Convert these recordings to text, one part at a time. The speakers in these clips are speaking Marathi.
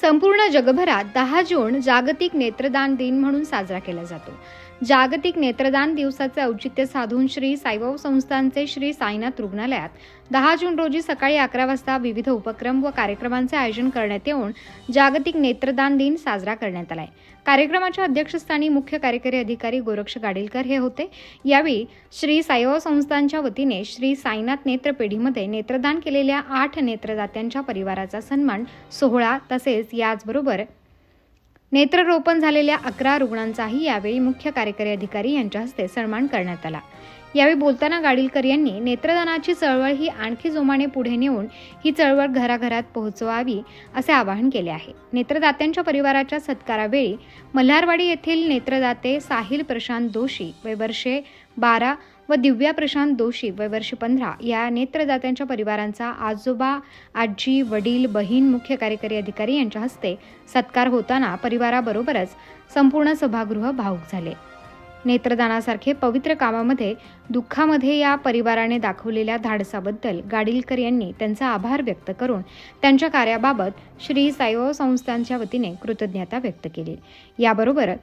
संपूर्ण जगभरात दहा जून जागतिक नेत्रदान दिन म्हणून साजरा केला जातो. जागतिक नेत्रदान दिवसाचे औचित्य साधून श्री साईबाऊ संस्थानचे श्री साईनाथ रुग्णालयात. दहा जून रोजी सकाळी अकरा वाजता विविध उपक्रम व कार्यक्रमांचे आयोजन करण्यात येऊन जागतिक नेत्रदान दिन साजरा करण्यात आलाय. कार्यक्रमाच्या अध्यक्षस्थानी मुख्य कार्यकारी अधिकारी गोरक्ष गाडीलकर हे होते. यावेळी श्री साईबाऊ संस्थानच्या वतीने श्री साईनाथ नेत्रपेढीमध्ये नेत्रदान केलेल्या आठ नेत्रदात्यांच्या परिवाराचा सन्मान सोहळा तसेच याचबरोबर नेत्ररोपण झालेल्या अकरा रुग्णांचाही यावेळी मुख्य कार्यकारी अधिकारी यांच्या हस्ते सन्मान करण्यात आला. यावेळी बोलताना गाडीलकर यांनी नेत्रदानाची चळवळ ही आणखी जोमाने पुढे नेऊन ही चळवळ घराघरात पोहोचवावी असे आवाहन केले आहे. नेत्रदात्यांच्या परिवाराच्या सत्कारावेळी मल्हारवाडी येथील नेत्रदाते साहिल प्रशांत दोशी वय वर्षे बारा व दिव्या प्रशांत दोषी वय पंधरा. या नेत्रदात्यांच्या परिवारांचा आजोबा आजी वडील बहीण मुख्य कार्यकारी अधिकारी यांच्या हस्ते सत्कार होताना परिवाराबरोबरच संपूर्ण सभागृह भाऊक झाले. नेत्रदानासारखे पवित्र कामामध्ये दुःखामध्ये या परिवाराने दाखवलेल्या धाडसाबद्दल गाडीलकर यांनी त्यांचा आभार व्यक्त करून त्यांच्या कार्याबाबत श्री साईबाबा संस्थांच्या वतीने कृतज्ञता व्यक्त केली. याबरोबर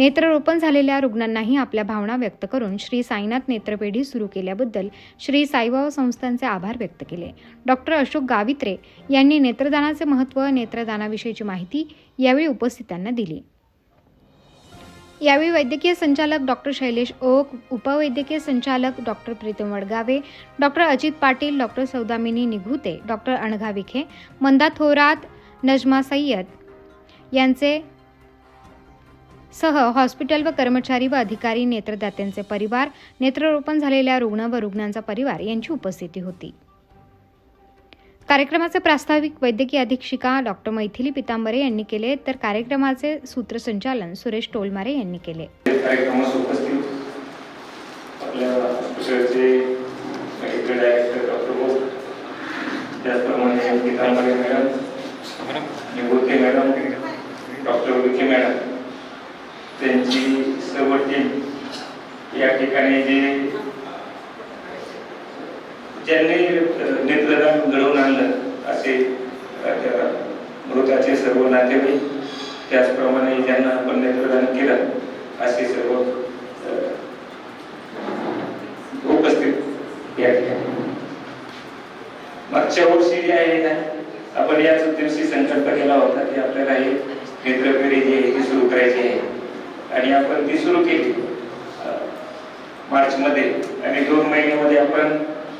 नेत्ररोपण झालेल्या रुग्णांनाही आपल्या भावना व्यक्त करून श्री साईनाथ नेत्रपेढी सुरू केल्याबद्दल श्री साईबाबा संस्थांचे आभार व्यक्त केले. डॉक्टर अशोक गावित्रे यांनी नेत्रदानाचे महत्त्व नेत्रदानाविषयीची माहिती यावेळी उपस्थितांना दिली. यावेळी वैद्यकीय संचालक डॉक्टर शैलेश ओक उपवैद्यकीय संचालक doctor Pritam Wadgave doctor Ajit Patil doctor Saudamini Nighute doctor Anagha Vikhe Manda Thorat Najma Sayyad यांचे सह हॉस्पिटल व कर्मचारी व अधिकारी नेत्रदात्यांचे परिवार नेत्ररोपण झालेल्या रुग्ण व रुग्णांचा परिवार यांची उपस्थिती होती. कार्यक्रमाचे प्रास्ताविक वैद्यकीय अधीक्षिका डॉक्टर मैथिली पितांबरे यांनी केले तर कार्यक्रमाचे सूत्रसंचालन सुरेश टोलमारे यांनी केले. कार्यक्रमास मॅडम आपल्या हॉस्पिटलचे मेडिकल डायरेक्टर डॉक्टर बोस त्याचप्रमाणे Pitambare madam Nivrutti madam doctor Vikhe madam त्यांची सर्व टीम या ठिकाणी जे ज्यांनी नेत्रदान घडवून आणलं असे त्या मृताचे सर्व नातेवाईक त्याचप्रमाणे ज्यांना आपण नेत्रदान केलं असे सर्व उपस्थित या ठिकाणी. मागच्या वर्षी जे आहे ना आपण याच दिवशी संकल्प केला होता की आपल्याला हे नेत्रफेरी जी आहे ती सुरू करायची आहे. आणि आपण ती सुरू केली. मार्च मध्ये आणि दोन महिन्यामध्ये आपण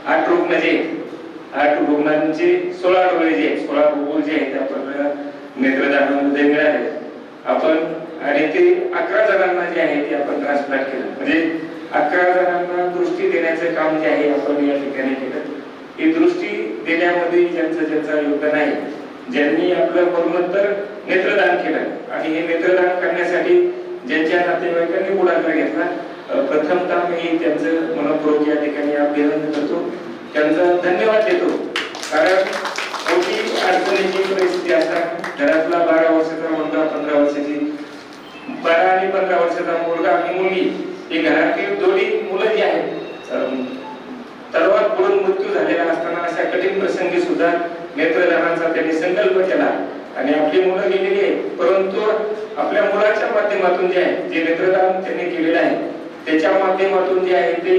आठ रुग्ण जे आठ रुग्णांचे सोळा डोळे जे आहेत, सोळा रुग्ण जे आहेत आपल्याला नेत्रदानामध्ये मिळाले. आपण आणि ते अकरा जणांना जे आहे ते आपण ट्रान्सप्लांट केलं. म्हणजे अकरा जणांना दृष्टी देण्याचं काम जे आहे आपण या ठिकाणी केलं. ही दृष्टी देण्यामध्ये ज्यांचं ज्यांचं योगदान आहे ज्यांनी आपलं मरणोत्तर नेत्रदान केलं. आणि हे नेत्रदान करण्यासाठी ज्यांच्या नातेवाईकांनी पुढाकार घेतला? प्रथमतः मी त्यांचं मनपूर्वक या ठिकाणी अभिनंदन करतो. त्यांचा धन्यवाद देतो. कारण मोठी अडचणीची परिस्थिती असताना घरातला बारा वर्षाचा मुलगा पंधरा वर्षाची बारा आणि पंधरा वर्षाचा मुलगा आणि मुलगी ही घरातील दोन्ही मुलं जी आहेत तलवार पुढून मृत्यू झालेला असताना अशा कठीण प्रसंगी सुद्धा नेत्रदानाचा त्यांनी संकल्प केला. आणि आपली मुलं गेलेली आहेत परंतु आपल्या मुलाच्या माध्यमातून जे आहे जे नेत्रदान त्यांनी केलेलं आहे त्याच्या माध्यमातून जे आहे ते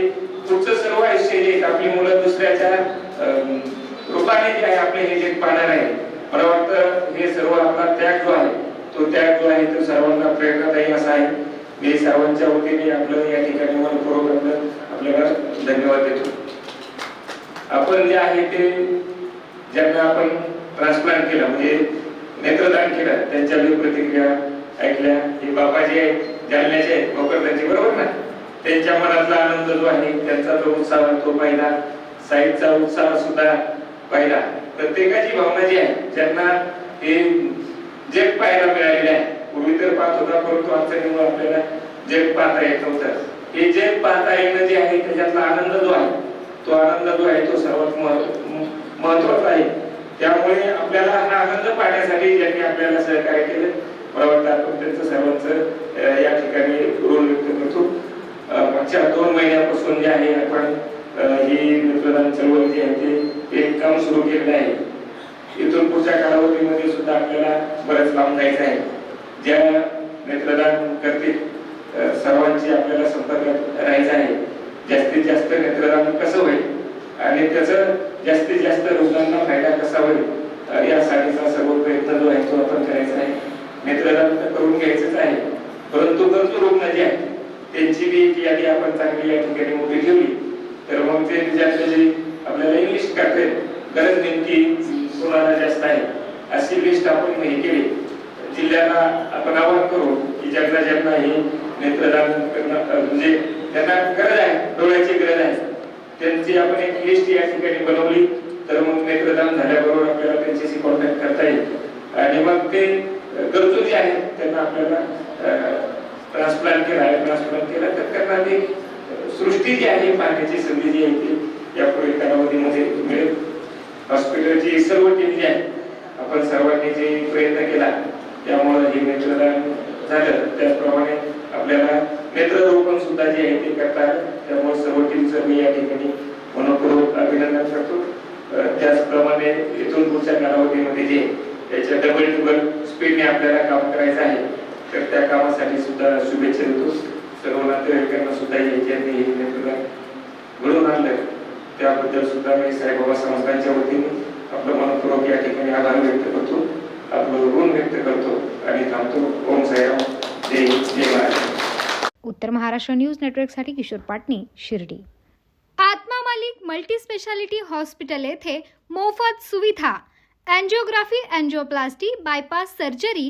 पुढचं सर्व आयुष्य जे आपली मुलं दुसऱ्याच्या रूपाने जे आहे आपले हे जे पाहणार आहे. मला वाटतं हे सर्व आपला त्याग जो आहे तो त्याग जो आहे तो सर्वांना प्रेरणादायी असा आहे. मी सर्वांच्या वतीने आपलं या ठिकाणी मनपूर्वक आपलं आपल्याला धन्यवाद देतो. आपण जे आहे ते ज्यांना आपण ट्रान्सप्लांट केलं म्हणजे नेत्रदान केलं त्यांच्या प्रतिक्रिया ऐकल्या हे बापाजी आहेत जालन्याचे आहेत भोकर त्यांचे बरोबर ना? त्यांच्या मनातला आनंद जो आहे त्यांचा जो उत्साह तो पाहिला. साईडचा उत्साह सुद्धा पाहिला. प्रत्येकाची भावना जी आहे ज्यांना हे जग पाहायला मिळालेले आहे पूर्वी तर पाहत होता परंतु अडचणीमुळे आपल्याला जग पाहता येत नव्हतं. हे जग पाहता येणं जे आहे त्याच्यातला आनंद जो आहे तो आनंद जो आहे तो सर्वात महत्त्वाचा आहे. त्यामुळे आपल्याला हा आनंद पाहण्यासाठी ज्यांनी आपल्याला सहकार्य केलं मला वाटतं आपण त्यांचं सर्वांचं अ, या ठिकाणी ऋण व्यक्त करतो अ, मागच्या दोन महिन्यापासून जे आहे आपण ही नेत्रदान चळवळ जी आहे ते एक काम सुरू केलेलं आहे. इथून पुढच्या कालावधीमध्ये सुद्धा आपल्याला बरंच लांब जायचं आहे. ज्या नेत्रदान करतील सर्वांची आपल्याला संपर्कात राहायचं आहे. जास्तीत जास्त नेत्रदान कसं होईल आणि त्याचा जास्तीत जास्त रुग्णांना फायदा कसा होईल यासाठीचा सर्व प्रयत्न जो आहे तो आपण करायचा आहे. नेत्रदान तर करून घ्यायचंच आहे. परंतु गरजू रुग्ण जे आहेत त्यांची बी एक यादी आपण चांगली या ठिकाणी मोठी ठेवली तर मग ते ज्याचं जे आपल्याला इंग्लिश करते. गरज नेमकी कोणाला जास्त आहे. अशी लिस्ट आपण हे केली. जिल्ह्याला आपण आवाहन करू की ज्यांना ज्यांना हे नेत्रदान करणं म्हणजे त्यांना गरज आहे डोळ्याची गरज आहे त्यांची आपण एक लिस्ट या ठिकाणी बनवली तर मग नेत्रदान झाल्याबरोबर आपल्याला त्यांच्याशी कॉन्टॅक्ट करता येईल. आणि मग ते गरजू जे आहेत त्यांना आपल्याला ट्रान्सप्लांट केला आहे ट्रान्सप्लांट केला तर त्यांना ती सृष्टी जी आहे पाहण्याची संधी जी आहे ती यापुढे कालावधीमध्ये मिळेल. हॉस्पिटलची सर्व टीम जी आहे आपण सर्वांनी जे प्रयत्न केला त्यामुळे हे नेत्रदान झालं. त्याचप्रमाणे आपल्याला नेत्ररोपण सुद्धा जे आहे ते करता आलं. त्यामुळे सर्व टीमचं मी या ठिकाणी मनपूर्वक अभिनंदन करतो. त्याचप्रमाणे इथून पुढच्या कालावधीमध्ये जे त्याच्या डबल डबल स्पीडने आपल्याला काम करायचं आहे तर त्या कामासाठी सुद्धा शुभेच्छा देतो. सर्व नातेवाईकांना सुद्धा याच्यात हे नेत्रदान घडून आणलं त्याबद्दल सुद्धा मी साईबाबा संस्थांच्या वतीने आपलं मनपूर्वक या ठिकाणी आभार व्यक्त करतो. आपलं ऋण व्यक्त करतो आणि थांबतो. ओम साईराम. जय जय महाराज उत्तर महाराष्ट्र न्यूज नेटवर्कसाठी Kishor Patni Shirdi. Atma Malik multi specialty hospital येथे मोफत सुविधा. Angiography angioplasty bypass surgery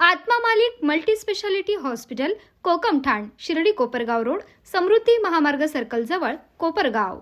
Atma Malik multi specialty hospital Kokamthan Shirdi Kopargaon road Samruddhi Mahamarg सर्कलजवळ Kopargaon.